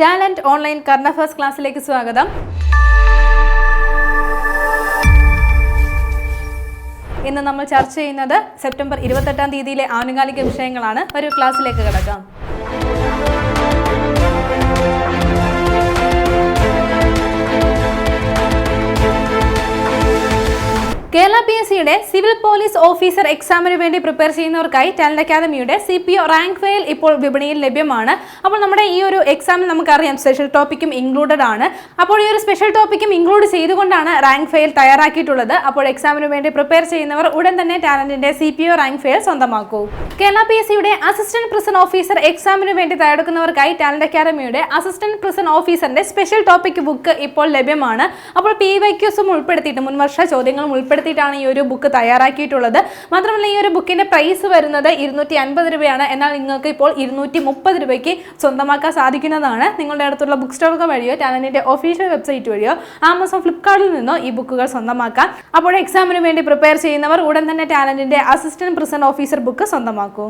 Talent online കർണ first ക്ലാസ്സിലേക്ക് സ്വാഗതം. ഇന്ന് നമ്മൾ ചർച്ച ചെയ്യുന്നത് സെപ്റ്റംബർ ഇരുപത്തെട്ടാം തീയതിയിലെ ആനുകാലിക വിഷയങ്ങളാണ്. ഒരു ക്ലാസ്സിലേക്ക് കിടക്കാം. കേരള പി എസ് സിയുടെ സിവിൽ പോലീസ് ഓഫീസർ എക്സാമിന് വേണ്ടി പ്രിപ്പയർ ചെയ്യുന്നവർക്കായി ടാലന്റ് അക്കാദമിയുടെ C P O rank file ഇപ്പോൾ വിപണിയിൽ ലഭ്യമാണ്. അപ്പോൾ നമ്മുടെ ഈ ഒരു എക്സാമിൽ നമുക്കറിയാം സ്പെഷ്യൽ ടോപ്പിക്കും ഇൻക്ലൂഡഡ് ആണ്. അപ്പോൾ ഈ ഒരു സ്പെഷ്യൽ ടോപ്പിക്കും ഇൻക്ലൂഡ് ചെയ്തുകൊണ്ടാണ് റാങ്ക് ഫയൽ തയ്യാറാക്കിയിട്ടുള്ളത്. അപ്പോൾ എക്സാമിന് വേണ്ടി പ്രിപ്പയർ ചെയ്യുന്നവർ ഉടൻ തന്നെ ടാലന്റിന്റെ C P O rank file സ്വന്തമാക്കൂ. കേരള പി എസ് സിയുടെ അസിസ്റ്റന്റ് പ്രിസൺ ഓഫീസർ എക്സാമിന് വേണ്ടി തയ്യാറെടുക്കുന്നവർക്കായി ടാലന്റ് അക്കാദമിയുടെ അസിസ്റ്റന്റ് പ്രിസൺ ഓഫീസറിന്റെ സ്പെഷ്യൽ ടോപ്പിക് ബുക്ക് ഇപ്പോൾ ലഭ്യമാണ്. അപ്പോൾ പി വൈ ക്യൂസും ഉൾപ്പെടുത്തിയിട്ട് മുൻവർഷ ചോദ്യങ്ങളും ഉൾപ്പെടുത്തിയിട്ടാണ് ഈ ഒരു ബുക്ക് തയ്യാറാക്കിയിട്ടുള്ളത്. മാത്രമല്ല ഈ ഒരു ബുക്കിന്റെ പ്രൈസ് വരുന്നത് ഇരുന്നൂറ്റി അൻപത് രൂപയാണ്. എന്നാൽ നിങ്ങൾക്ക് ഇപ്പോൾ ഇരുന്നൂറ്റി മുപ്പത് രൂപയ്ക്ക് സ്വന്തമാക്കാൻ സാധിക്കുന്നതാണ്. നിങ്ങളുടെ അടുത്തുള്ള ബുക്ക് സ്റ്റോറുകൾ വഴിയോ ടാലന്റിന്റെ ഒഫീഷ്യൽ വെബ്സൈറ്റ് വഴിയോ ആമസോൺ ഫ്ലിപ്കാർട്ടിൽ നിന്നോ ഈ ബുക്കുകൾ സ്വന്തമാക്കാം അപ്പോൾ എക്സാമിന് വേണ്ടി പ്രിപ്പയർ ചെയ്യുന്നവർ ഉടൻ തന്നെ ടാലന്റിന്റെ അസിസ്റ്റന്റ് പ്രിസൺ ഓഫീസർ ബുക്ക് സ്വന്തമാക്കൂ.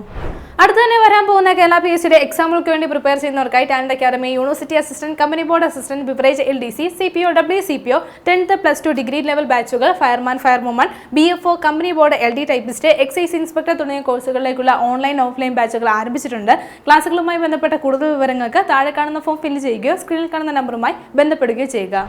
അടുത്ത് തന്നെ വരാൻ പോകുന്ന കേരള പി എസ് സിയുടെ എക്സാമുകൾക്ക് വേണ്ടി prepare ചെയ്യുന്നവർക്കായി talent academy university assistant company board assistant beverage L D C C P O W C P O tenth plus two degree level ബാച്ചുകൾ fireman firewoman B F O company board L D typist excise inspector തുടങ്ങിയ കോഴ്സുകളിലേക്കുള്ള online offline ബാച്ചുകൾ ആരംഭിച്ചിട്ടുണ്ട്. ക്ലാസുകളുമായി ബന്ധപ്പെട്ട കൂടുതൽ വിവരങ്ങൾക്ക് താഴെ കാണുന്ന form fill ചെയ്യുകയോ സ്ക്രീനിൽ കാണുന്ന നമ്പറുമായി ബന്ധപ്പെടുകയോ ചെയ്യുക.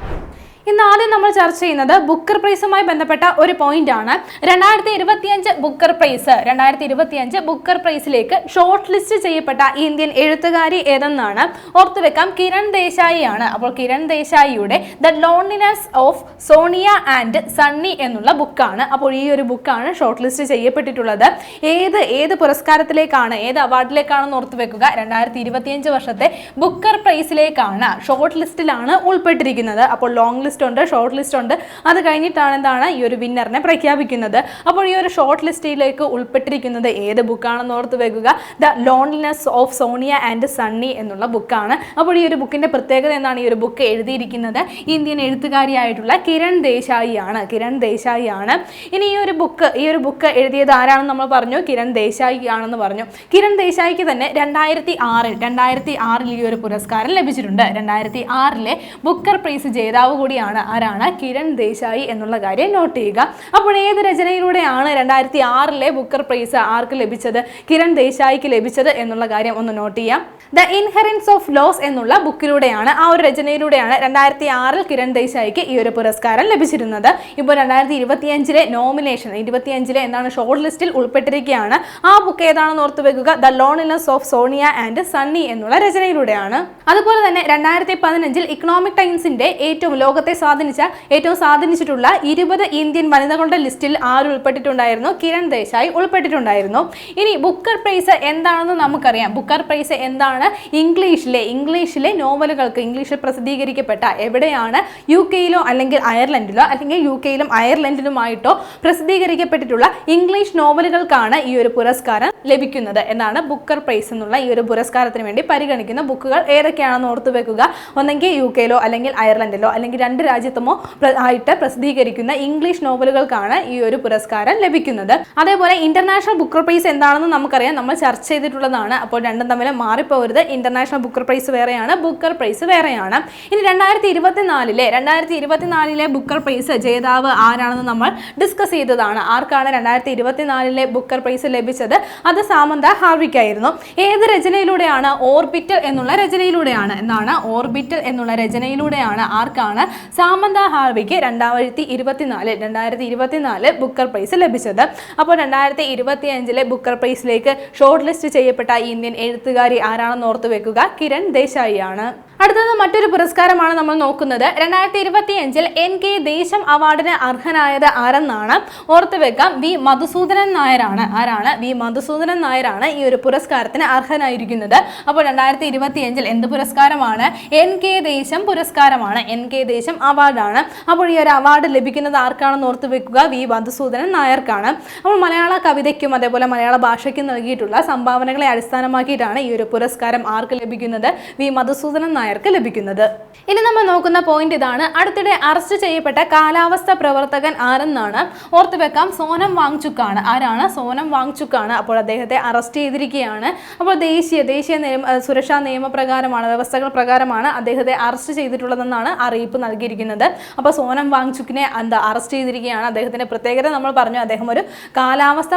ഇന്ന് ആദ്യം നമ്മൾ ചർച്ച ചെയ്യുന്നത് ബുക്കർ പ്രൈസുമായി ബന്ധപ്പെട്ട ഒരു പോയിന്റ് ആണ് രണ്ടായിരത്തി ഇരുപത്തിയഞ്ച് ബുക്കർ പ്രൈസ് രണ്ടായിരത്തി ഇരുപത്തിയഞ്ച് ബുക്കർ പ്രൈസിലേക്ക് ഷോർട്ട് ലിസ്റ്റ് ചെയ്യപ്പെട്ട ഇന്ത്യൻ എഴുത്തുകാരി ഏതെന്നാണ് ഓർത്തുവെക്കാം കിരൺ ദേശായി ആണ് അപ്പോൾ Kiran ദേശായിയുടെ the loneliness of Sonia and Sunny എന്നുള്ള ബുക്കാണ്. അപ്പോൾ ഈ ഒരു ബുക്കാണ് ഷോർട്ട് ലിസ്റ്റ് ചെയ്യപ്പെട്ടിട്ടുള്ളത്. ഏത് ഏത് പുരസ്കാരത്തിലേക്കാണ് ഏത് അവാർഡിലേക്കാണെന്ന് ഓർത്തു വെക്കുക. രണ്ടായിരത്തി ഇരുപത്തിയഞ്ച് വർഷത്തെ ബുക്കർ പ്രൈസിലേക്കാണ് ഷോർട്ട് ലിസ്റ്റിലാണ് ഉൾപ്പെട്ടിരിക്കുന്നത്. അപ്പോൾ ലോങ് ലിസ്റ്റ് ഉണ്ട് ഷോർട്ട് ലിസ്റ്റ് ഉണ്ട്. അത് കഴിഞ്ഞിട്ടാണ് എന്താണ് ഈ ഒരു വിന്നറിനെ പ്രഖ്യാപിക്കുന്നത്. അപ്പോൾ ഈ ഒരു ഷോർട്ട് ലിസ്റ്റിലേക്ക് ഉൾപ്പെട്ടിരിക്കുന്നത് ഏത് ബുക്കാണെന്ന് ഓർത്ത് വെക്കുക. The loneliness of Sonia and Sunny എന്നുള്ള ബുക്കാണ് അപ്പോൾ ഈ ഒരു ബുക്കിന്റെ പ്രത്യേകത എന്താണ്? ഈ ഒരു ബുക്ക് എഴുതിയിരിക്കുന്നത് ഇന്ത്യൻ എഴുത്തുകാരിയായിട്ടുള്ള കിരൺ ദേശായി ആണ് കിരൺ ദേശായി ആണ് ഇനി ഈ ഒരു ബുക്ക് ഈ ഒരു ബുക്ക് എഴുതിയത് ആരാണെന്ന് നമ്മൾ പറഞ്ഞു. കിരൺ ദേശായി ആണെന്ന് പറഞ്ഞു. കിരൺ ദേശായിക്ക് തന്നെ രണ്ടായിരത്തി ആറിൽ രണ്ടായിരത്തി ആറിൽ ഈ ഒരു പുരസ്കാരം ലഭിച്ചിട്ടുണ്ട്. രണ്ടായിരത്തി ആറിലെ ബുക്കർ പ്രൈസ് ജേതാവ് കൂടിയാണ് ആരാണ്? കിരൺ ദേശായി എന്നുള്ള കാര്യം നോട്ട് ചെയ്യുക. അപ്പോൾ ഏത് രചനയിലൂടെയാണ് രണ്ടായിരത്തി ആറിലെ ബുക്കർ പ്രൈസ് ആർക്ക് ലഭിച്ചത്? കിരൺ ദേശായിക്ക് ലഭിച്ചത് എന്നുള്ള കാര്യം ഒന്ന് നോട്ട് ചെയ്യാം. ദ ഇൻഹെറൻസ് ഓഫ് ലോസ് എന്നുള്ള ബുക്കിലൂടെയാണ് ആ ഒരു രചനയിലൂടെയാണ് രണ്ടായിരത്തി ആറിൽ കിരൺ ദേശായിക്ക് ഈ ഒരു പുരസ്കാരം ലഭിച്ചിരുന്നത്. ഇപ്പോൾ രണ്ടായിരത്തി ഇരുപത്തിയഞ്ചിലെ നോമിനേഷൻ ഇരുപത്തിയഞ്ചിലെ എന്താണ് ഷോർട്ട് ലിസ്റ്റിൽ ഉൾപ്പെട്ടിരിക്കുകയാണ്. ആ ബുക്ക് ഏതാണെന്ന് ഓർത്ത് വെക്കുക. The loneliness of Sonia and Sunny എന്നുള്ള രചനയിലൂടെയാണ്. അതുപോലെ തന്നെ രണ്ടായിരത്തി പതിനഞ്ചിൽ ഇക്കണോമിക് ടൈംസിന്റെ ഏറ്റവും ലോകത്തെ സ്വാധീനിച്ച ഏറ്റവും സ്വാധീനിച്ചിട്ടുള്ള ഇരുപത് ഇന്ത്യൻ വനിതകളുടെ ലിസ്റ്റിൽ ആര് ഉൾപ്പെട്ടിട്ടുണ്ടായിരുന്നു? കിരൺ ദേശായി ഉൾപ്പെട്ടിട്ടുണ്ടായിരുന്നു. ഇനി ബുക്കർ പ്രൈസ് എന്താണെന്ന് നമുക്കറിയാം. ബുക്കർ പ്രൈസ് എന്താണ്? ഇംഗ്ലീഷിലെ ഇംഗ്ലീഷിലെ നോവലുകൾക്ക് ഇംഗ്ലീഷിൽ പ്രസിദ്ധീകരിക്കപ്പെട്ട എവിടെയാണ്? യു കെയിലോ അല്ലെങ്കിൽ അയർലൻഡിലോ അല്ലെങ്കിൽ യു കെയിലും അയർലൻഡിലുമായിട്ടോ പ്രസിദ്ധീകരിക്കപ്പെട്ടിട്ടുള്ള ഇംഗ്ലീഷ് നോവലുകൾക്കാണ് ഈ ഒരു പുരസ്കാരം ലഭിക്കുന്നത് എന്നാണ് ബുക്കർ പ്രൈസ് എന്നുള്ള ഈ ഒരു പുരസ്കാരത്തിന് വേണ്ടി പരിഗണിക്കുന്ന ബുക്കുകൾ ഏതൊക്കെയാണെന്ന് ഓർത്തു വെക്കുക ഒന്നെങ്കിൽ യു കെയിലോ അല്ലെങ്കിൽ അയർലൻഡിലോ അല്ലെങ്കിൽ രണ്ട് രാജ്യത്തുമോ പ്ര- ആയിട്ട് പ്രസിദ്ധീകരിക്കുന്ന ഇംഗ്ലീഷ് നോവലുകൾക്കാണ് ഈ ഒരു പുരസ്കാരം ലഭിക്കുന്നത്. അതേപോലെ ഇന്റർനാഷണൽ ബുക്കർ പ്രൈസ് എന്താണെന്ന് നമുക്കറിയാം. നമ്മൾ ചർച്ച ചെയ്തിട്ടുള്ളതാണ്. അപ്പോൾ രണ്ടും തമ്മിൽ മാറിപ്പോകരുത് ഇന്റർനാഷണൽ ബുക്കർ പ്രൈസ് വേറെയാണ് ബുക്കർ പ്രൈസ് വേറെയാണ്. ഇനി രണ്ടായിരത്തി ഇരുപത്തിനാലിലെ രണ്ടായിരത്തി ഇരുപത്തിനാലിലെ ബുക്കർ പ്രൈസ് ജേതാവ് ആരാണെന്ന് നമ്മൾ ഡിസ്കസ് ചെയ്തതാണ്. ആർക്കാണ് രണ്ടായിരത്തി ഇരുപത്തിനാലിലെ ബുക്കർ പ്രൈസ് ലഭിച്ചത്? അത് സാമന്ത ഹാർവിക്കായിരുന്നു. ഏത് രചനയിലൂടെയാണ് ഓർബിറ്റൽ എന്നുള്ള രചനയിലൂടെയാണ്. എന്നാണ് ഓർബിറ്റൽ എന്നുള്ള രചനയിലൂടെയാണ് ആർക്കാണ് സാമന്ത ഹാർവിക്ക് രണ്ടായിരത്തി ഇരുപത്തിനാല് രണ്ടായിരത്തി ഇരുപത്തിനാല് ബുക്കർ പ്രൈസ് ലഭിച്ചത്. അപ്പോൾ രണ്ടായിരത്തി ഇരുപത്തി അഞ്ചിലെ ബുക്കർ പ്രൈസിലേക്ക് ഷോർട്ട് ലിസ്റ്റ് ചെയ്യപ്പെട്ട ഇന്ത്യൻ എഴുത്തുകാരി ആരാണെന്ന് ഓർത്തു വെക്കുക? കിരൺ ദേശായി ആണ് അടുത്തത് മറ്റൊരു പുരസ്കാരമാണ് നമ്മൾ നോക്കുന്നത്. രണ്ടായിരത്തി ഇരുപത്തി അഞ്ചിൽ എൻ കെ ദേശം അവാർഡിന് അർഹനായത് ആരെന്നാണ് ഓർത്തു വെക്കാം. വി മധുസൂദനൻ നായരാണ്. ആരാണ്? വി മധുസൂദനൻ നായരാണ് ഈ ഒരു പുരസ്കാരത്തിന് അർഹനായിരിക്കുന്നത്. അപ്പോൾ രണ്ടായിരത്തി ഇരുപത്തി അഞ്ചിൽ എന്ത് പുരസ്കാരമാണ്? എൻ കെ ദേശം പുരസ്കാരമാണ്. എൻ കെ ദേശം അവാർഡാണ്. അപ്പോൾ ഈ ഒരു അവാർഡ് ലഭിക്കുന്നത് ആർക്കാണെന്ന് ഓർത്തു വെക്കുക? വി മധുസൂദനൻ നായർക്കാണ്. അപ്പോൾ മലയാള കവിതയ്ക്കും അതേപോലെ മലയാള ഭാഷയ്ക്കും നൽകിയിട്ടുള്ള സംഭാവനകളെ അടിസ്ഥാനമാക്കിയിട്ടാണ് ഈ ഒരു പുരസ്കാരം ആർക്ക് ലഭിക്കുന്നത്? വി മധുസൂദനൻ നായർക്ക് ലഭിക്കുന്നത്. ഇനി നമ്മൾ നോക്കുന്ന പോയിന്റ് ഇതാണ്. അടുത്തിടെ അറസ്റ്റ് ചെയ്യപ്പെട്ട കാലാവസ്ഥ പ്രവർത്തകൻ ആരെന്നാണ് ഓർത്തു വെക്കാം. സോനം വാങ്ചുക്കാണ്. ആരാണ്? സോനം വാങ്ചുക്കാണ്. അപ്പോൾ അദ്ദേഹത്തെ അറസ്റ്റ് ചെയ്തിരിക്കുകയാണ്. അപ്പോൾ ദേശീയ ദേശീയ നിയമ സുരക്ഷാ നിയമപ്രകാരമാണ് വ്യവസ്ഥകൾ പ്രകാരമാണ് അദ്ദേഹത്തെ അറസ്റ്റ് ചെയ്തിട്ടുള്ളതെന്നാണ് അറിയിപ്പ് നൽകിയിരിക്കുന്നത്. അപ്പോൾ സോനം വാങ്ചുക്കിനെ എന്താ അറസ്റ്റ് ചെയ്തിരിക്കുകയാണ്. അദ്ദേഹത്തിന്റെ പ്രത്യേകത നമ്മൾ പറഞ്ഞു. അദ്ദേഹം ഒരു കാലാവസ്ഥ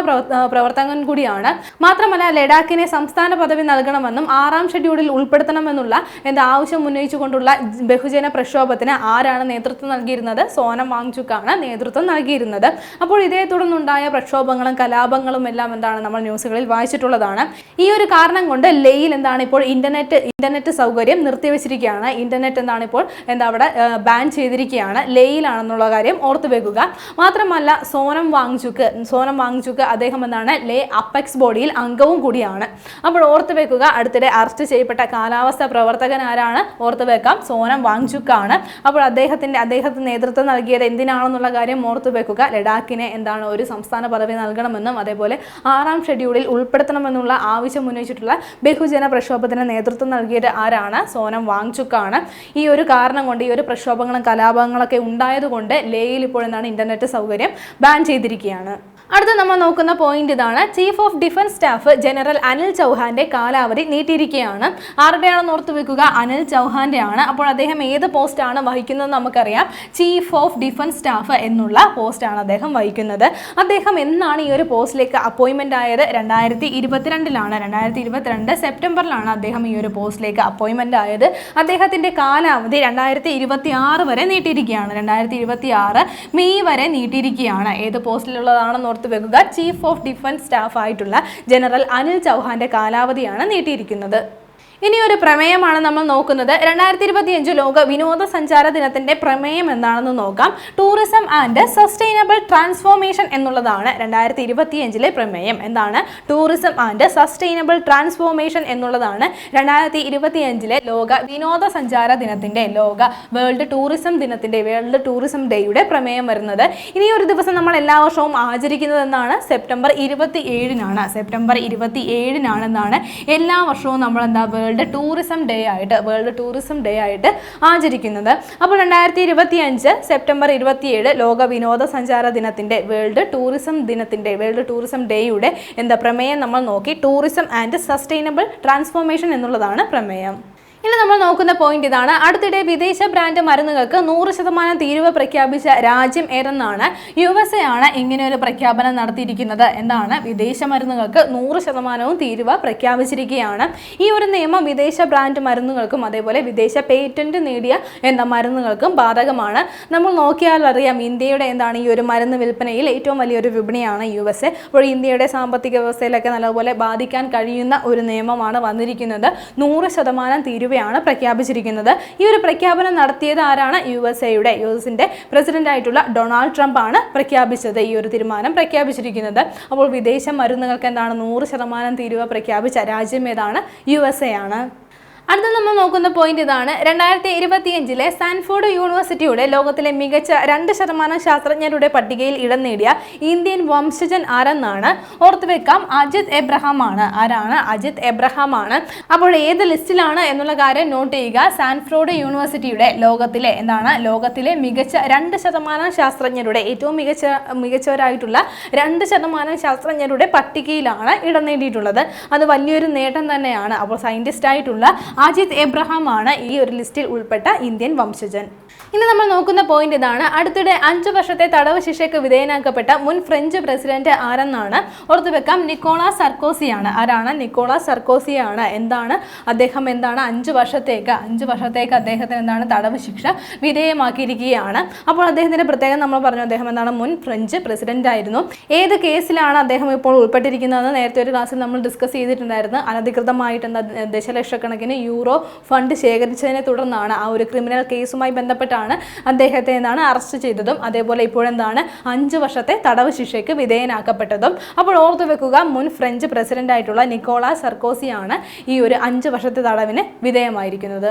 പ്രവർത്തകൻ കൂടിയാണ്. മാത്രമല്ല ലഡാക്കിനെ സംസ്ഥാന പദവി നൽകണമെന്നും ആറാം ഷെഡ്യൂളിൽ ഉൾപ്പെടുത്തണമെന്നുള്ള എന്താ ആവശ്യം ഉന്നയിച്ചുകൊണ്ടുള്ള ബഹുജന പ്രക്ഷോഭത്തിന് ആരാണ് നേതൃത്വം നൽകിയിരുന്നത്? സോനം വാങ്ചുക്കാണ് നേതൃത്വം നൽകിയിരുന്നത്. അപ്പോൾ ഇതേ തുടർന്നുണ്ടായ പ്രക്ഷോഭങ്ങളും കലാപങ്ങളും എല്ലാം എന്താണ് നമ്മൾ ന്യൂസുകളിൽ വായിച്ചിട്ടുള്ളതാണ്. ഈ ഒരു കാരണം കൊണ്ട് ലേയിൽ എന്താണ് ഇപ്പോൾ ഇന്റർനെറ്റ് ഇന്റർനെറ്റ് സൗകര്യം നിർത്തിവെച്ചിരിക്കുകയാണ്. ഇന്റർനെറ്റ് എന്താണ് ഇപ്പോൾ എന്താ അവിടെ ബാൻ ചെയ്തിരിക്കുകയാണ്. ലേയിലാണെന്നുള്ള കാര്യം ഓർത്തു വെക്കുക. മാത്രമല്ല സോനം വാങ്ചുക്ക് സോനം വാങ്ചുക്ക് അദ്ദേഹം എന്താണ്? ലേ അപ്പെക്സ് ബോഡിയിൽ അംഗവും കൂടിയാണ്. അപ്പോൾ ഓർത്തു വെക്കുക അടുത്തിടെ അറസ്റ്റ് ചെയ്യപ്പെട്ട കാലാവസ്ഥ പ്രവർത്തകൻ ആരാണ്? ഓർത്തു വെക്കാം. സോനം വാങ്ചുക്കാണ്. അപ്പോൾ അദ്ദേഹത്തിന്റെ അദ്ദേഹത്തിന് നേതൃത്വം നൽകിയത് എന്തിനാണെന്നുള്ള കാര്യം ഓർത്തു വെക്കുക. ലഡാക്കിനെ എന്താണ് ഒരു സംസ്ഥാന പദവി നൽകണമെന്നും അതേപോലെ ആറാം ഷെഡ്യൂളിൽ ഉൾപ്പെടുത്തണമെന്നുള്ള ആവശ്യം ഉന്നയിച്ചിട്ടുള്ള ബഹുജന പ്രക്ഷോഭത്തിന് നേതൃത്വം നൽകിയത് ആരാണ്? സോനം വാങ്ചുക്കാണ്. ഈ ഒരു കാരണം കൊണ്ട് ഈ ഒരു പ്രക്ഷോഭങ്ങളും കലാപങ്ങളൊക്കെ ഉണ്ടായതുകൊണ്ട് ലേയിൽ ഇപ്പോൾ എന്താണ് ഇന്റർനെറ്റ് സൗകര്യം ബാൻ ചെയ്തിരിക്കുകയാണ്. അടുത്ത നമ്മൾ നോക്കുന്ന പോയിന്റ് ഇതാണ്. Chief of defence staff general Anil ചൗഹാന്റെ കാലാവധി നീട്ടിയിരിക്കുകയാണ്. ആരുടെയാണെന്ന് ഓർത്ത് വെക്കുക? അനിൽ ചൗഹാന്റെ ആണ് അപ്പോൾ അദ്ദേഹം ഏത് പോസ്റ്റാണ് വഹിക്കുന്നത് നമുക്കറിയാം. ചീഫ് ഓഫ് ഡിഫൻസ് സ്റ്റാഫ് എന്നുള്ള പോസ്റ്റാണ് അദ്ദേഹം വഹിക്കുന്നത്. അദ്ദേഹം എന്നാണ് ഈ ഒരു പോസ്റ്റിലേക്ക് അപ്പോയിൻമെന്റ് ആയത്? രണ്ടായിരത്തി ഇരുപത്തിരണ്ടിലാണ് രണ്ടായിരത്തി ഇരുപത്തിരണ്ട് സെപ്റ്റംബറിലാണ് അദ്ദേഹം ഈ ഒരു പോസ്റ്റിലേക്ക് അപ്പോയിൻമെന്റ് ആയത്. അദ്ദേഹത്തിന്റെ കാലാവധി രണ്ടായിരത്തി ഇരുപത്തി ആറ് വരെ നീട്ടിയിരിക്കുകയാണ്. രണ്ടായിരത്തി ഇരുപത്തി ആറ് മെയ് വരെ നീട്ടിയിരിക്കുകയാണ്. ഏത് പോസ്റ്റിലുള്ളതാണെന്ന് ഓർത്ത് വെക്കുക. ചീഫ് ഓഫ് ഡിഫൻസ് സ്റ്റാഫ് ആയിട്ടുള്ള ജനറൽ അനിൽ ചൗഹാന്റെ കാലാവധിയാണ് നീട്ടിയിരിക്കുന്നത്. ഇനി ഒരു പ്രമേയമാണ് നമ്മൾ നോക്കുന്നത്. രണ്ടായിരത്തി ഇരുപത്തിയഞ്ച് ലോക വിനോദസഞ്ചാര ദിനത്തിന്റെ പ്രമേയം എന്താണെന്ന് നോക്കാം. ടൂറിസം ആൻഡ് സസ്റ്റൈനബിൾ ട്രാൻസ്ഫോർമേഷൻ എന്നുള്ളതാണ് രണ്ടായിരത്തി ഇരുപത്തിയഞ്ചിലെ പ്രമേയം. എന്താണ്? ടൂറിസം ആൻഡ് സസ്റ്റൈനബിൾ ട്രാൻസ്ഫോർമേഷൻ എന്നുള്ളതാണ് രണ്ടായിരത്തി ഇരുപത്തിയഞ്ചിലെ ലോക വിനോദസഞ്ചാര ദിനത്തിന്റെ ലോക വേൾഡ് ടൂറിസം ദിനത്തിന്റെ വേൾഡ് ടൂറിസം ഡേയുടെ പ്രമേയം വരുന്നത്. ഇനി ഒരു ദിവസം നമ്മൾ എല്ലാ വർഷവും ആചരിക്കുന്നത് എന്നാണ്? സെപ്റ്റംബർ ഇരുപത്തി ഏഴിനാണ് സെപ്റ്റംബർ ഇരുപത്തി ഏഴിനാണെന്നാണ് എല്ലാ വർഷവും നമ്മൾ എന്താ വേൾഡ് ടൂറിസം ഡേ ആയിട്ട് വേൾഡ് ടൂറിസം ഡേ ആയിട്ട് ആചരിക്കുന്നത്. അപ്പോൾ രണ്ടായിരത്തി ഇരുപത്തി അഞ്ച് സെപ്റ്റംബർ ഇരുപത്തിയേഴ് ലോക വിനോദസഞ്ചാര ദിനത്തിന്റെ വേൾഡ് ടൂറിസം ദിനത്തിന്റെ വേൾഡ് ടൂറിസം ഡേയുടെ എന്താ പ്രമേയം നമ്മൾ നോക്കി? ടൂറിസം ആൻഡ് സസ്റ്റൈനബിൾ ട്രാൻസ്ഫോർമേഷൻ എന്നുള്ളതാണ് പ്രമേയം. ഇനി നമ്മൾ നോക്കുന്ന പോയിന്റ് ഇതാണ്. അടുത്തിടെ വിദേശ ബ്രാൻഡ് മരുന്നുകൾക്ക് നൂറ് ശതമാനം തീരുവ പ്രഖ്യാപിച്ച രാജ്യം ഏതെന്നാണ് യു എസ് എ ആണ് ഇങ്ങനെ ഒരു പ്രഖ്യാപനം നടത്തിയിരിക്കുന്നത്. എന്താണ്? വിദേശ മരുന്നുകൾക്ക് നൂറ് ശതമാനവും തീരുവ പ്രഖ്യാപിച്ചിരിക്കുകയാണ്. ഈ ഒരു നിയമം വിദേശ ബ്രാൻഡ് മരുന്നുകൾക്കും അതേപോലെ വിദേശ പേറ്റന്റ് നേടിയ എന്ന മരുന്നുകൾക്കും ബാധകമാണ്. നമ്മൾ നോക്കിയാൽ അറിയാം ഇന്ത്യയുടെ എന്താണ് ഈ ഒരു മരുന്ന് വിൽപ്പനയിൽ ഏറ്റവും വലിയൊരു വിപണിയാണ് യു എസ് എ അപ്പോൾ ഇന്ത്യയുടെ സാമ്പത്തിക വ്യവസ്ഥയിലൊക്കെ നല്ലപോലെ ബാധിക്കാൻ കഴിയുന്ന ഒരു നിയമമാണ് വന്നിരിക്കുന്നത്. നൂറ് ശതമാനം തീരുവയാണ് പ്രഖ്യാപിച്ചിരിക്കുന്നത്. ഈ ഒരു പ്രഖ്യാപനം നടത്തിയത് ആരാണ്? യു എസ് എയുടെ യു എസിന്റെ പ്രസിഡന്റ് ആയിട്ടുള്ള ഡൊണാൾഡ് ട്രംപ് ആണ് പ്രഖ്യാപിച്ചത്. ഈ ഒരു തീരുമാനം പ്രഖ്യാപിച്ചിരിക്കുന്നത്. അപ്പോൾ വിദേശ മരുന്നുകൾക്ക് എന്താണ് നൂറ് ശതമാനം തീരുവ പ്രഖ്യാപിച്ച രാജ്യം ഏതാണ്? യു എസ് എ ആണ്. അടുത്ത നമ്മൾ നോക്കുന്ന പോയിന്റ് ഇതാണ്. രണ്ടായിരത്തി ഇരുപത്തിയഞ്ചിലെ സാൻഫോർഡ് യൂണിവേഴ്സിറ്റിയുടെ ലോകത്തിലെ മികച്ച രണ്ട് ശതമാനം ശാസ്ത്രജ്ഞരുടെ പട്ടികയിൽ ഇടം നേടിയ ഇന്ത്യൻ വംശജൻ ആരെന്നാണ്? ഓർത്തുവെക്കാം അജിത് എബ്രഹാം ആണ് ആരാണ്? അജിത് എബ്രഹാം ആണ് അപ്പോൾ ഏത് ലിസ്റ്റിലാണ് എന്നുള്ള കാര്യം നോട്ട് ചെയ്യുക. സാൻഫോർഡ് യൂണിവേഴ്സിറ്റിയുടെ ലോകത്തിലെ എന്താണ്? ലോകത്തിലെ മികച്ച രണ്ട് ശതമാനം ശാസ്ത്രജ്ഞരുടെ ഏറ്റവും മികച്ച മികച്ചവരായിട്ടുള്ള രണ്ട് ശതമാനം ശാസ്ത്രജ്ഞരുടെ പട്ടികയിലാണ് ഇടം നേടിയിട്ടുള്ളത്. അത് വലിയൊരു നേട്ടം തന്നെയാണ്. അപ്പോൾ സയന്റിസ്റ്റ് ആയിട്ടുള്ള അജിത് എബ്രഹാം ആണ് ഈ ഒരു ലിസ്റ്റിൽ ഉൾപ്പെട്ട ഇന്ത്യൻ വംശജൻ. ഇനി നമ്മൾ നോക്കുന്ന പോയിന്റ് ഇതാണ്. അടുത്തിടെ അഞ്ചു വർഷത്തെ തടവ് ശിക്ഷയ്ക്ക് വിധേയനാക്കപ്പെട്ട മുൻ ഫ്രഞ്ച് പ്രസിഡന്റ് ആരെന്നാണ് ഓർത്തു വെക്കാം. നിക്കോളാസ് സർക്കോസിയാണ്. ആരാണ്? നിക്കോളാസ് സർക്കോസിയാണ്. എന്താണ്? അദ്ദേഹം എന്താണ്? അഞ്ചു വർഷത്തേക്ക് അഞ്ചു വർഷത്തേക്ക് അദ്ദേഹത്തിന് എന്താണ്? തടവ് ശിക്ഷ വിധേയമാക്കിയിരിക്കുകയാണ്. അപ്പോൾ അദ്ദേഹത്തിന്റെ പ്രത്യേകം നമ്മൾ പറഞ്ഞു. അദ്ദേഹം എന്താണ്? മുൻ ഫ്രഞ്ച് പ്രസിഡന്റ് ആയിരുന്നു. ഏത് കേസിലാണ് അദ്ദേഹം ഇപ്പോൾ ഉൾപ്പെട്ടിരിക്കുന്നതെന്ന് നേരത്തെ ഒരു ക്ലാസ്സിൽ നമ്മൾ ഡിസ്കസ് ചെയ്തിട്ടുണ്ടായിരുന്നു. അനധികൃതമായിട്ട് എന്താ ദശലക്ഷക്കണക്കിന് യൂറോ ഫണ്ട് ശേഖരിച്ചതിനെ തുടർന്നാണ് ആ ഒരു ക്രിമിനൽ കേസുമായി ബന്ധപ്പെട്ടാണ് അദ്ദേഹത്തെ എന്താണ് അറസ്റ്റ് ചെയ്തതും. അതേപോലെ ഇപ്പോഴെന്താണ്? അഞ്ച് വർഷത്തെ തടവ് ശിക്ഷയ്ക്ക് വിധേയനാക്കപ്പെട്ടതും. അപ്പോൾ ഓർത്തു വെക്കുക മുൻ ഫ്രഞ്ച് പ്രസിഡന്റ് ആയിട്ടുള്ള നിക്കോളാസ് സർക്കോസിയാണ് ഈ ഒരു അഞ്ച് വർഷത്തെ തടവിന് വിധേയമായിരിക്കുന്നത്.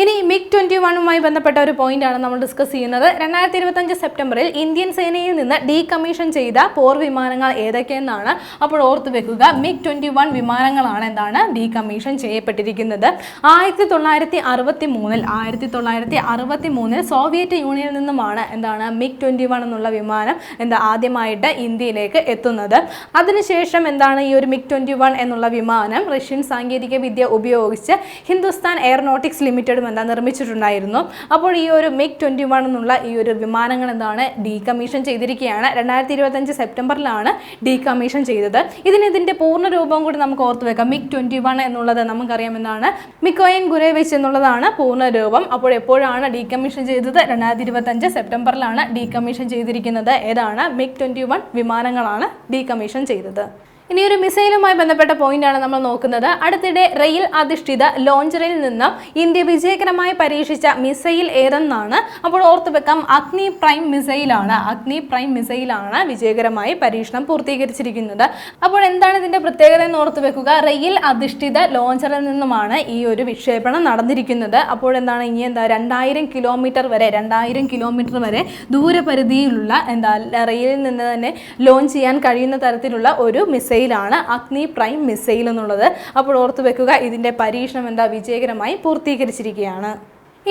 ഇനി മിഗ് ട്വന്റി വണ്ണുമായി ബന്ധപ്പെട്ട ഒരു പോയിന്റ് ആണ് നമ്മൾ ഡിസ്കസ് ചെയ്യുന്നത്. രണ്ടായിരത്തി ഇരുപത്തഞ്ച് സെപ്റ്റംബറിൽ ഇന്ത്യൻ സേനയിൽ നിന്ന് ഡീകമ്മീഷൻ ചെയ്ത പോർ വിമാനങ്ങൾ ഏതൊക്കെയെന്നാണ് അപ്പോൾ ഓർത്ത് വെക്കുക. മിഗ് ട്വന്റി വൺ വിമാനങ്ങളാണ് എന്താണ് ഡീകമ്മീഷൻ ചെയ്യപ്പെട്ടിരിക്കുന്നത്. ആയിരത്തി തൊള്ളായിരത്തി അറുപത്തി മൂന്നിൽ ആയിരത്തി തൊള്ളായിരത്തി അറുപത്തി മൂന്നിൽ സോവിയറ്റ് യൂണിയനിൽ നിന്നുമാണ് എന്താണ് മിഗ് ട്വന്റി വൺ എന്നുള്ള വിമാനം എന്താ ആദ്യമായിട്ട് ഇന്ത്യയിലേക്ക് എത്തുന്നത്. അതിനുശേഷം എന്താണ് ഈ ഒരു മിഗ് ട്വന്റി വൺ എന്നുള്ള വിമാനം റഷ്യൻ സാങ്കേതിക വിദ്യ ഉപയോഗിച്ച് ഹിന്ദുസ്ഥാൻ എയറോനോട്ടിക്സ് ലിമിറ്റഡും എന്താ നിർമ്മിച്ചിട്ടുണ്ടായിരുന്നു. അപ്പോൾ ഈ ഒരു മിഗ് ട്വന്റി വൺ എന്നുള്ള ഈ ഒരു വിമാനങ്ങൾ എന്താണ് ഡീകമ്മീഷൻ ചെയ്തിരിക്കുകയാണ്. രണ്ടായിരത്തി ഇരുപത്തഞ്ച് സെപ്റ്റംബറിലാണ് ഡീകമ്മീഷൻ ചെയ്തത്. ഇതിന് ഇതിന്റെ പൂർണ രൂപം കൂടി നമുക്ക് ഓർത്ത് വെക്കാം. മിഗ് ട്വന്റി വൺ എന്നുള്ളത് നമുക്കറിയാം എന്താണ് മിക്കോയൻ ഗുരേവിച്ച് എന്നുള്ളതാണ് പൂർണ രൂപം. അപ്പോൾ എപ്പോഴാണ് ഡീകമ്മീഷൻ ചെയ്തത്? രണ്ടായിരത്തി ഇരുപത്തഞ്ച് സെപ്റ്റംബറിലാണ് ഡീകമ്മീഷൻ ചെയ്തിരിക്കുന്നത്. ഏതാണ്? മിഗ് ട്വന്റി വൺ വിമാനങ്ങളാണ് ഡീകമ്മീഷൻ ചെയ്തത്. ഇനി ഒരു മിസൈലുമായി ബന്ധപ്പെട്ട പോയിന്റാണ് നമ്മൾ നോക്കുന്നത്. അടുത്തിടെ റെയിൽ അധിഷ്ഠിത ലോഞ്ചറിൽ നിന്ന് ഇന്ത്യ വിജയകരമായി പരീക്ഷിച്ച മിസൈൽ ഏതെന്നാണ് അപ്പോൾ ഓർത്തു വെക്കാം. അഗ്നി പ്രൈം മിസൈലാണ്. അഗ്നി പ്രൈം മിസൈലാണ് വിജയകരമായി പരീക്ഷണം പൂർത്തീകരിച്ചിരിക്കുന്നത്. അപ്പോൾ എന്താണ് ഇതിന്റെ പ്രത്യേകത എന്ന് ഓർത്തു വെക്കുക. റെയിൽ അധിഷ്ഠിത ലോഞ്ചറിൽ നിന്നുമാണ് ഈ ഒരു വിക്ഷേപണം നടന്നിരിക്കുന്നത്. അപ്പോൾ എന്താണ് ഇനി എന്താ രണ്ടായിരം കിലോമീറ്റർ വരെ രണ്ടായിരം കിലോമീറ്റർ വരെ ദൂരപരിധിയിലുള്ള എന്താ റെയിലിൽ നിന്ന് തന്നെ ലോഞ്ച് ചെയ്യാൻ കഴിയുന്ന തരത്തിലുള്ള ഒരു മിസൈലാണ് അഗ്നി പ്രൈം മിസൈൽ എന്നുള്ളത്. അപ്പോൾ ഓർത്തു വെക്കുക ഇതിന്റെ പരീക്ഷണം എന്താ വിജയകരമായി പൂർത്തീകരിച്ചിരിക്കുകയാണ്.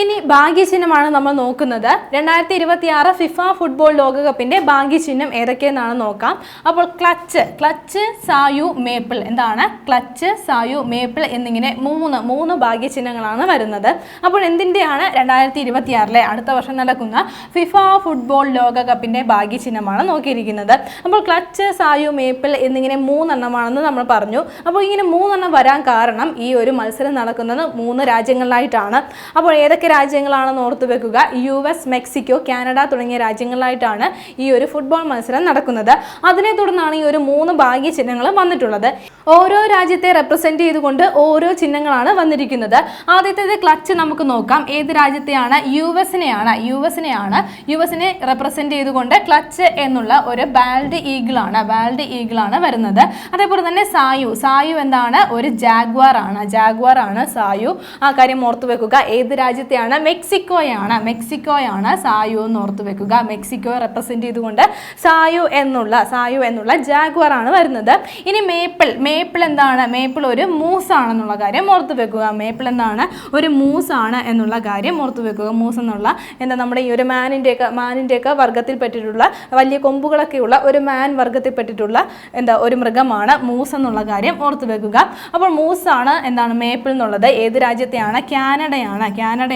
ഇനി ഭാഗ്യചിഹ്നമാണ് നമ്മൾ നോക്കുന്നത്. രണ്ടായിരത്തി ഇരുപത്തി ആറ് ഫിഫ ഫുട്ബോൾ ലോകകപ്പിന്റെ ഭാഗ്യചിഹ്നം ഏതൊക്കെയെന്നാണ് നോക്കാം. അപ്പോൾ ക്ലച്ച് ക്ലച്ച് സായു മേപ്പിൾ. എന്താണ്? ക്ലച്ച് സായു മേപ്പിൾ എന്നിങ്ങനെ മൂന്ന് മൂന്ന് ഭാഗ്യചിഹ്നങ്ങളാണ് വരുന്നത്. അപ്പോൾ എന്തിന്റെയാണ് രണ്ടായിരത്തി ഇരുപത്തി ആറിലെ അടുത്ത വർഷം നടക്കുന്ന ഫിഫ ഫുട്ബോൾ ലോകകപ്പിന്റെ ഭാഗ്യചിഹ്നമാണ് നോക്കിയിരിക്കുന്നത്. അപ്പോൾ ക്ലച്ച് സായു മേപ്പിൾ എന്നിങ്ങനെ മൂന്നെണ്ണമാണെന്ന് നമ്മൾ പറഞ്ഞു. അപ്പോൾ ഇങ്ങനെ മൂന്നെണ്ണം വരാൻ കാരണം ഈ ഒരു മത്സരം നടക്കുന്നത് മൂന്ന് രാജ്യങ്ങളിലായിട്ടാണ്. അപ്പോൾ ഏതൊക്കെ രാജ്യങ്ങളാണെന്ന് ഓർത്ത് വെക്കുക. യു എസ് മെക്സിക്കോ കാനഡ തുടങ്ങിയ രാജ്യങ്ങളിലായിട്ടാണ് ഈ ഒരു ഫുട്ബോൾ മത്സരം നടക്കുന്നത്. അതിനെ തുടർന്നാണ് ഈ ഒരു മൂന്ന് ഭാഗ്യ ചിഹ്നങ്ങൾ വന്നിട്ടുള്ളത്. ഓരോ രാജ്യത്തെ റെപ്രസെന്റ് ചെയ്തുകൊണ്ട് ഓരോ ചിഹ്നങ്ങളാണ് വന്നിരിക്കുന്നത്. ആദ്യത്തേത് ക്ലച്ച് നമുക്ക് നോക്കാം. ഏത് രാജ്യത്തെയാണ്? യു എസിനെയാണ് യു എസിനെയാണ് യു എസിനെ റെപ്രസെന്റ് ചെയ്തുകൊണ്ട് ക്ലച്ച് എന്നുള്ള ഒരു ബാൽഡ് ഈഗിൾ ആണ് ബാൽഡ് ഈഗിൾ ആണ് വരുന്നത്. അതേപോലെ തന്നെ സായു. സായു എന്താണ്? ഒരു ജാഗ്വാർ ആണ് ജാഗ്വാർ ആണ് സായു. ആ കാര്യം ഓർത്തു വെക്കുക. ഏത് രാജ്യത്തെയാണ് മെക്സിക്കോയാണ്. മെക്സിക്കോയാണ് സായു എന്ന് ഓർത്ത് വെക്കുക. മെക്സിക്കോ റെപ്രസെന്റ് ചെയ്തുകൊണ്ട് സായു എന്നുള്ള സായു എന്നുള്ള ജാഗ്വർ ആണ് വരുന്നത്. ഇനി മേപ്പിൾ മേപ്പിൾ എന്താണ്? മേപ്പിൾ ഒരു മൂസ് ആണെന്നുള്ള കാര്യം ഓർത്ത് വെക്കുക. മേപ്പിൾ എന്താണ്? ഒരു മൂസ് ആണ് എന്നുള്ള കാര്യം ഓർത്ത് വെക്കുക. മൂസ് എന്നുള്ള എന്താ നമ്മുടെ ഈ ഒരു മാനിന്റെയൊക്കെ മാനിന്റെയൊക്കെ വർഗത്തിൽപ്പെട്ടിട്ടുള്ള വലിയ കൊമ്പുകളൊക്കെയുള്ള ഒരു മാൻ വർഗത്തിൽപ്പെട്ടിട്ടുള്ള എന്താ ഒരു മൃഗമാണ് മൂസ് എന്നുള്ള കാര്യം ഓർത്ത് വെക്കുക. അപ്പോൾ മൂസ് ആണ് എന്താണ് മേപ്പിൾ എന്നുള്ളത്. ഏത് രാജ്യത്തെയാണ്? കാനഡയാണ്.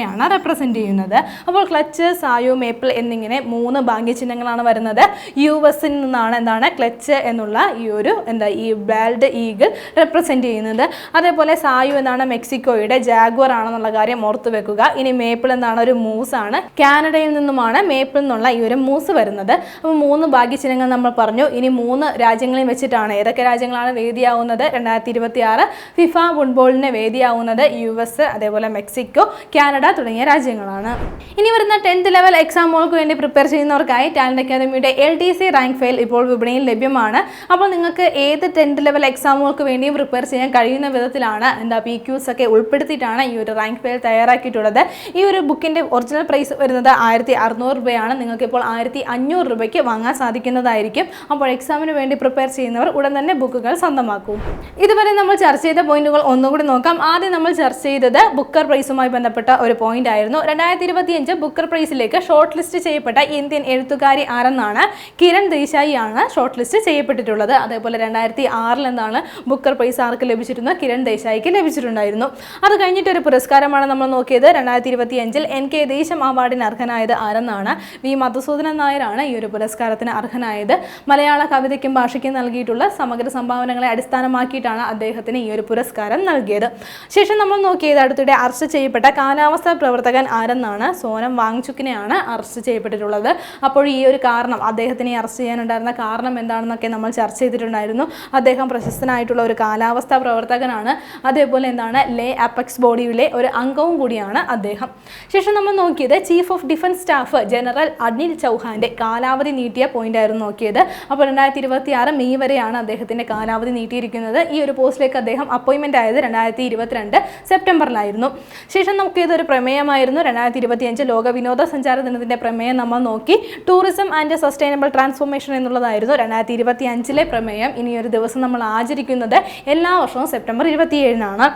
കാനഡയാണ് റെപ്രസെന്റ് ചെയ്യുന്നത്. അപ്പോൾ ക്ലച്ച് സായു മേപ്പിൾ എന്നിങ്ങനെ മൂന്ന് ഭാഗ്യചിഹ്നങ്ങളാണ് വരുന്നത്. യു എസിൽ നിന്നാണ് എന്താണ് ക്ലച്ച് എന്നുള്ള ഈ ഒരു എന്താ ഈ ബാൽഡ് ഈഗിൾ റെപ്രസെന്റ് ചെയ്യുന്നത്. അതേപോലെ സായു എന്നാണ് മെക്സിക്കോയുടെ ജാഗ്വർ ആണെന്നുള്ള കാര്യം ഓർത്തു വെക്കുക. ഇനി മേപ്പിൾ എന്നാണ് ഒരു മൂസ് ആണ്. കാനഡയിൽ നിന്നുമാണ് മേപ്പിൾ എന്നുള്ള ഈ ഒരു മൂസ് വരുന്നത്. അപ്പോൾ മൂന്ന് ഭാഗ്യചിഹ്നങ്ങൾ നമ്മൾ പറഞ്ഞു. ഇനി മൂന്ന് രാജ്യങ്ങളിൽ വെച്ചിട്ടാണ്. ഏതൊക്കെ രാജ്യങ്ങളാണ് വേദിയാവുന്നത്? രണ്ടായിരത്തി ഇരുപത്തി ആറ് ഫിഫ ഫുട്ബോളിന് വേദിയാവുന്നത് യു എസ് അതേപോലെ മെക്സിക്കോ കാനഡ തുടങ്ങിയ രാജ്യങ്ങളാണ്. ഇനി വരുന്ന ടെൻത്ത് ലെവൽ എക്സാമുകൾക്ക് വേണ്ടി പ്രിപ്പയർ ചെയ്യുന്നവർക്കായി ടാലന്റ് അക്കാദമിയുടെ L D C rank file ഇപ്പോൾ വിപണിയിൽ ലഭ്യമാണ്. അപ്പോൾ നിങ്ങൾക്ക് ഏത് ടെൻത്ത് ലെവൽ എക്സാമുകൾക്ക് വേണ്ടിയും പ്രിപ്പയർ ചെയ്യാൻ കഴിയുന്ന വിധത്തിലാണ് എന്താ പി ക്യൂസ് ഒക്കെ ഉൾപ്പെടുത്തിയിട്ടാണ് ഈ ഒരു റാങ്ക് ഫയൽ തയ്യാറാക്കിയിട്ടുള്ളത്. ഈ ഒരു ബുക്കിന്റെ ഒറിജിനൽ പ്രൈസ് വരുന്നത് ആയിരത്തി അറുന്നൂറ് രൂപയാണ്. നിങ്ങൾക്ക് ഇപ്പോൾ ആയിരത്തി അഞ്ഞൂറ് രൂപയ്ക്ക് വാങ്ങാൻ സാധിക്കുന്നതായിരിക്കും. അപ്പോൾ എക്സാമിന് വേണ്ടി പ്രിപ്പയർ ചെയ്യുന്നവർ ഉടൻ തന്നെ ബുക്കുകൾ സ്വന്തമാക്കും. ഇതുവരെ നമ്മൾ ചർച്ച ചെയ്ത പോയിന്റുകൾ ഒന്നുകൂടി നോക്കാം. ആദ്യം നമ്മൾ ചർച്ച ചെയ്തത് ബുക്കർ പ്രൈസുമായി ബന്ധപ്പെട്ട ഒരു പോയിന്റ് ആയിരുന്നു. രണ്ടായിരത്തി ഇരുപത്തിയഞ്ച് ബുക്കർ പ്രൈസിലേക്ക് ഷോർട്ട് ലിസ്റ്റ് ചെയ്യപ്പെട്ട ഇന്ത്യൻ എഴുത്തുകാരി ആരെന്നാണ് കിരൺ ദേശായി ആണ് ഷോർട്ട് ലിസ്റ്റ് ചെയ്യപ്പെട്ടിട്ടുള്ളത്. അതേപോലെ രണ്ടായിരത്തി ആറിൽ എന്താണ് ബുക്കർ പ്രൈസ് ആർക്ക് ലഭിച്ചിരുന്നു കിരൺ ദേശായിക്ക് ലഭിച്ചിട്ടുണ്ടായിരുന്നു. അത് കഴിഞ്ഞിട്ട് ഒരു പുരസ്കാരമാണ് നമ്മൾ നോക്കിയത്. രണ്ടായിരത്തി ഇരുപത്തി അഞ്ചിൽ എൻ കെ ദേശം അവാർഡിന് അർഹനായത് ആരെന്നാണ് വി മധുസൂദനൻ നായരാണ് ഈ ഒരു പുരസ്കാരത്തിന് അർഹനായത്. മലയാള കവിതയ്ക്കും ഭാഷയ്ക്കും നൽകിയിട്ടുള്ള സമഗ്ര സംഭാവനകളെ അടിസ്ഥാനമാക്കിയിട്ടാണ് അദ്ദേഹത്തിന് ഈ ഒരു പുരസ്കാരം നൽകിയത്. ശേഷം നമ്മൾ നോക്കിയത് അടുത്തിടെ അറസ്റ്റ് ചെയ്യപ്പെട്ട കാലാവസ്ഥാ പ്രവർത്തകൻ ആരെന്നാണ്? സോനം വാങ്ചുക്കിനെയാണ് അറസ്റ്റ് ചെയ്യപ്പെട്ടിട്ടുള്ളത്. അപ്പോൾ ഈ ഒരു കാരണം അദ്ദേഹത്തിനെ അറസ്റ്റ് ചെയ്യാനുണ്ടായിരുന്ന കാരണം എന്താണെന്നൊക്കെ നമ്മൾ ചർച്ച ചെയ്തിട്ടുണ്ടായിരുന്നു. അദ്ദേഹം പ്രശസ്തനായിട്ടുള്ള ഒരു കാലാവസ്ഥാ പ്രവർത്തകനാണ്. അതേപോലെ എന്താണ്? ലേ അപെക്സ് ബോഡിയിലെ ഒരു അംഗവും കൂടിയാണ് അദ്ദേഹം. ശേഷം നമ്മൾ നോക്കിയത് chief of defence staff general Anil ചൗഹാന്റെ കാലാവധി നീട്ടിയ പോയിന്റ് ആയിരുന്നു നോക്കിയത്. അപ്പോൾ രണ്ടായിരത്തി ഇരുപത്തി ആറ് മെയ് വരെയാണ് അദ്ദേഹത്തിന്റെ കാലാവധി നീട്ടിയിരിക്കുന്നത്. ഈ ഒരു പോസ്റ്റിലേക്ക് അദ്ദേഹം അപ്പോയിന്റ്മെന്റ് ആയത് രണ്ടായിരത്തി ഇരുപത്തിരണ്ട് സെപ്റ്റംബറിലായിരുന്നു. ശേഷം നമുക്ക് ഇതൊരു പ്രമേയമായിരുന്നു രണ്ടായിരത്തി ഇരുപത്തിയഞ്ച് ലോക വിനോദസഞ്ചാര ദിനത്തിന്റെ പ്രമേയം നമ്മൾ നോക്കി. ടൂറിസം ആൻഡ് സസ്റ്റൈനബിൾ ട്രാൻസ്ഫോർമേഷൻ എന്നുള്ളതായിരുന്നു രണ്ടായിരത്തി ഇരുപത്തി അഞ്ചിലെ പ്രമേയം ഇനിയൊരു ദിവസം നമ്മൾ ആചരിക്കുന്നത് എല്ലാ വർഷവും സെപ്റ്റംബർ ഇരുപത്തിയേഴിനാണ്.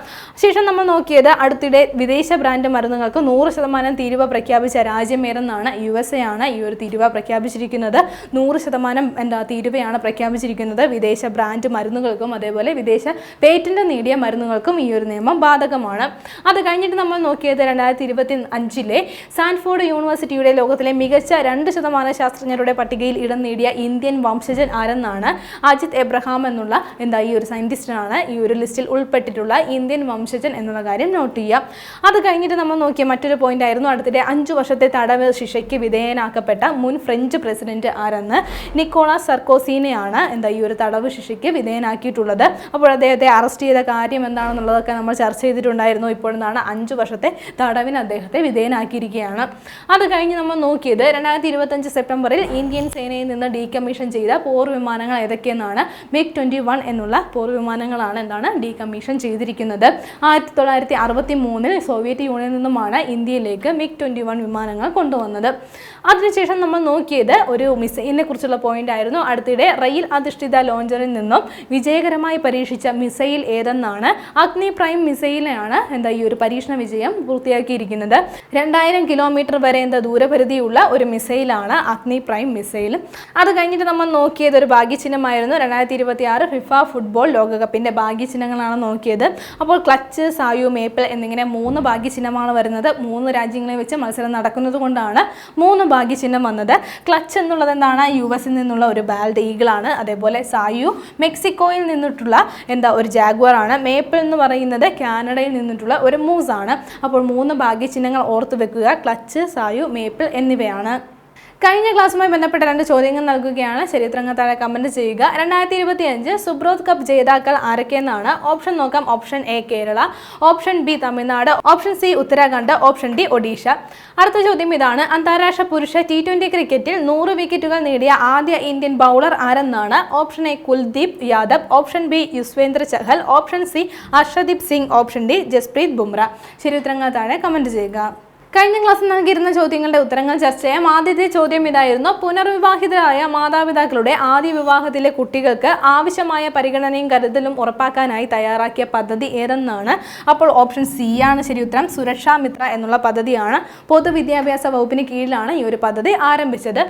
ശേഷം നമ്മൾ നോക്കിയത് അടുത്തിടെ വിദേശ ബ്രാൻഡ് മരുന്നുകൾക്ക് നൂറ് ശതമാനം തീരുവ പ്രഖ്യാപിച്ച രാജ്യം ഏതെന്നാണ്? യു എസ് എ ആണ്. ഈ ഒരു തീരുവ പ്രഖ്യാപിച്ചിരിക്കുന്നത് നൂറ് ശതമാനം എന്താ തീരുവയാണ് പ്രഖ്യാപിച്ചിരിക്കുന്നത്. വിദേശ ബ്രാൻഡ് മരുന്നുകൾക്കും അതേപോലെ വിദേശ പേറ്റന്റ് നേടിയ മരുന്നുകൾക്കും ഈ ഒരു നിയമം ബാധകമാണ്. അത് കഴിഞ്ഞിട്ട് നമ്മൾ നോക്കിയത് രണ്ടായിരത്തി ഇരുപത്തി അഞ്ചിലെ സാൻഫോർഡ് യൂണിവേഴ്സിറ്റിയുടെ ലോകത്തിലെ മികച്ച രണ്ട് ശതമാനം ശാസ്ത്രജ്ഞരുടെ പട്ടികയിൽ ഇടം നേടിയ ഇന്ത്യൻ വംശജൻ ആരെന്നാണ് അജിത് എബ്രഹാം എന്നുള്ള എന്താ ഈ ഒരു സയന്റിസ്റ്റിനാണ് ഈ ഒരു ലിസ്റ്റിൽ ഉൾപ്പെട്ടിട്ടുള്ള ഇന്ത്യൻ വംശജൻ എന്നുള്ള കാര്യം നോട്ട് ചെയ്യാം. അത് കഴിഞ്ഞിട്ട് നമ്മൾ നോക്കിയ മറ്റൊരു പോയിന്റ് ആയിരുന്നു അടുത്തിടെ അഞ്ചു വർഷത്തെ തടവ് ശിക്ഷയ്ക്ക് വിധേയനാക്കപ്പെട്ട മുൻ ഫ്രഞ്ച് പ്രസിഡന്റ് ആരെന്ന് നിക്കോളാസ് സർക്കോസീനെയാണ് എന്താ ഈ ഒരു തടവ് ശിക്ഷയ്ക്ക് വിധേയനാക്കിയിട്ടുള്ളത്. അപ്പോൾ അദ്ദേഹത്തെ അറസ്റ്റ് ചെയ്ത കാര്യം എന്താണെന്നുള്ളതൊക്കെ നമ്മൾ ചർച്ച ചെയ്തിട്ടുണ്ടായിരുന്നു. ഇപ്പോഴെന്നാണ് അഞ്ചു വർഷത്തെ തടവിന് അദ്ദേഹത്തെ വിധേയനാക്കിയിരിക്കുകയാണ്. അത് കഴിഞ്ഞ് നമ്മൾ നോക്കിയത് രണ്ടായിരത്തി ഇരുപത്തഞ്ച് സെപ്റ്റംബറിൽ ഇന്ത്യൻ സേനയിൽ നിന്ന് ഡീകമ്മീഷൻ ചെയ്ത പോർ വിമാനങ്ങൾ ഏതൊക്കെയെന്നാണ് മിഗ് ട്വന്റി വൺ എന്നുള്ള പോർ വിമാനങ്ങളാണ് എന്താണ് ഡീകമ്മീഷൻ ചെയ്തിരിക്കുന്നത്. ആയിരത്തി തൊള്ളായിരത്തി അറുപത്തി മൂന്നിൽ സോവിയറ്റ് യൂണിയനിൽ നിന്നുമാണ് ഇന്ത്യയിലേക്ക് മിഗ് ട്വന്റി വൺ വിമാനങ്ങൾ കൊണ്ടുവന്നത്. അതിനുശേഷം നമ്മൾ നോക്കിയത് ഒരു മിസൈലിനെ കുറിച്ചുള്ള പോയിന്റ് ആയിരുന്നു. അടുത്തിടെ റെയിൽ അധിഷ്ഠിത ലോഞ്ചറിൽ നിന്നും വിജയകരമായി പരീക്ഷിച്ച മിസൈൽ ഏതെന്നാണ് അഗ്നി പ്രൈം മിസൈലിനെയാണ് എന്താ ഈ ഒരു പരീക്ഷണ വിജയം പൂർത്തിയാക്കിയിരിക്കുന്നത് രണ്ടായിരം കിലോമീറ്റർ വരെ എന്താ ദൂരപരിധിയുള്ള ഒരു മിസൈലാണ് അഗ്നി പ്രൈം മിസൈൽ അത് കഴിഞ്ഞിട്ട് നമ്മൾ നോക്കിയത് ഒരു ഭാഗ്യചിഹ്നമായിരുന്നു. രണ്ടായിരത്തി ഇരുപത്തി ആറ് ഫിഫ ഫുട്ബോൾ ലോകകപ്പിന്റെ ഭാഗ്യചിഹ്നങ്ങളാണ് നോക്കിയത്. അപ്പോൾ ക്ലച്ച് സായു മേപ്പിൾ എന്നിങ്ങനെ മൂന്ന് ഭാഗ്യചിഹ്നമാണ് വരുന്നത്. മൂന്ന് രാജ്യങ്ങളെ വെച്ച് മത്സരം നടക്കുന്നത് കൊണ്ടാണ് മൂന്ന് ഭാഗ്യചിഹ്നം വന്നത്. ക്ലച്ച് എന്നുള്ളത് എന്താണ്? യു എസിൽ നിന്നുള്ള ഒരു ബാൽഡ് ഈഗിളാണ് അതേപോലെ സായു മെക്സിക്കോയിൽ നിന്നിട്ടുള്ള എന്താ ഒരു ജാഗ്വർ ആണ് മേപ്പിൾ എന്ന് പറയുന്നത് കാനഡയിൽ നിന്നിട്ടുള്ള ഒരു മൂസ് ആണ് അപ്പോൾ മൂന്ന് ഭാഗ്യചിഹ്നങ്ങൾ ഓർത്തു വെക്കുക ക്ലച്ച് സായു മേപ്പിൾ എന്നിവയാണ്. കഴിഞ്ഞ ക്ലാസ്സുമായി ബന്ധപ്പെട്ട രണ്ട് ചോദ്യങ്ങൾ നൽകുകയാണ്. ചരിത്രങ്ങൾ താഴെ കമന്റ് ചെയ്യുക. രണ്ടായിരത്തി ഇരുപത്തി അഞ്ച് സുബ്രോത് കപ്പ് ജേതാക്കൾ ആരൊക്കെയെന്നാണ്? ഓപ്ഷൻ നോക്കാം. Option A Kerala. Option B Tamil Nadu. Option C Uttarakhand. Option D Odisha. അടുത്ത ചോദ്യം ഇതാണ്. അന്താരാഷ്ട്ര പുരുഷ ടി ട്വന്റി ക്രിക്കറ്റിൽ നൂറ് വിക്കറ്റുകൾ നേടിയ ആദ്യ Indian bowler ആരെന്നാണ്? Option A Kuldeep Yadav. Option B Yuzvendra Chahal. Option C Arshdeep Singh. Option D Jasprit Bumrah. ചരിത്രങ്ങൾ താഴെ കമന്റ് ചെയ്യുക. കഴിഞ്ഞ ക്ലാസ്സിൽ നൽകിയിരുന്ന ചോദ്യങ്ങളുടെ ഉത്തരങ്ങൾ ചർച്ച ചെയ്യാം. ആദ്യത്തെ ചോദ്യം ഇതായിരുന്നു. പുനർവിവാഹിതരായ മാതാപിതാക്കളുടെ ആദ്യ വിവാഹത്തിലെ കുട്ടികൾക്ക് ആവശ്യമായ പരിഗണനയും കരുതലും ഉറപ്പാക്കാനായി തയ്യാറാക്കിയ പദ്ധതി ഏതെന്നാണ്? അപ്പോൾ ഓപ്ഷൻ സി ആണ് ശരി ഉത്തരം. സുരക്ഷാ മിത്ര എന്നുള്ള പദ്ധതിയാണ് പൊതുവിദ്യാഭ്യാസ വകുപ്പിന് കീഴിലാണ് ഈ ഒരു പദ്ധതി ആരംഭിച്ചത്.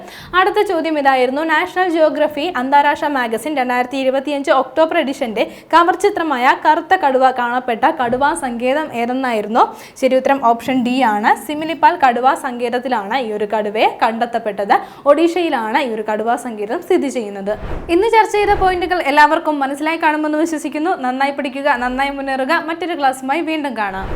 അടുത്ത ചോദ്യം ഇതായിരുന്നു. നാഷണൽ ജിയോഗ്രഫി അന്താരാഷ്ട്ര മാഗസിൻ രണ്ടായിരത്തി ഇരുപത്തിയഞ്ച് ഒക്ടോബർ എഡിഷന്റെ കവർ ചിത്രമായ കറുത്ത കടുവ കാണപ്പെട്ട കടുവ സങ്കേതം ഏതെന്നായിരുന്നു? ശരി ഉത്തരം ഓപ്ഷൻ ഡി ആണ്. സിമിലിപ്പാൽ കടുവാ സങ്കേതത്തിലാണ് ഈ ഒരു കടുവയെ കണ്ടെത്തപ്പെട്ടത്. ഒഡീഷയിലാണ് ഈ ഒരു കടുവാ സങ്കേതം സ്ഥിതി ചെയ്യുന്നത്. ഇന്ന് ചർച്ച ചെയ്ത പോയിന്റുകൾ എല്ലാവർക്കും മനസ്സിലായി കാണുമെന്ന് വിശ്വസിക്കുന്നു. നന്നായി പഠിക്കുക നന്നായി മുന്നേറുക. മറ്റൊരു ക്ലാസ്സുമായി വീണ്ടും കാണാം.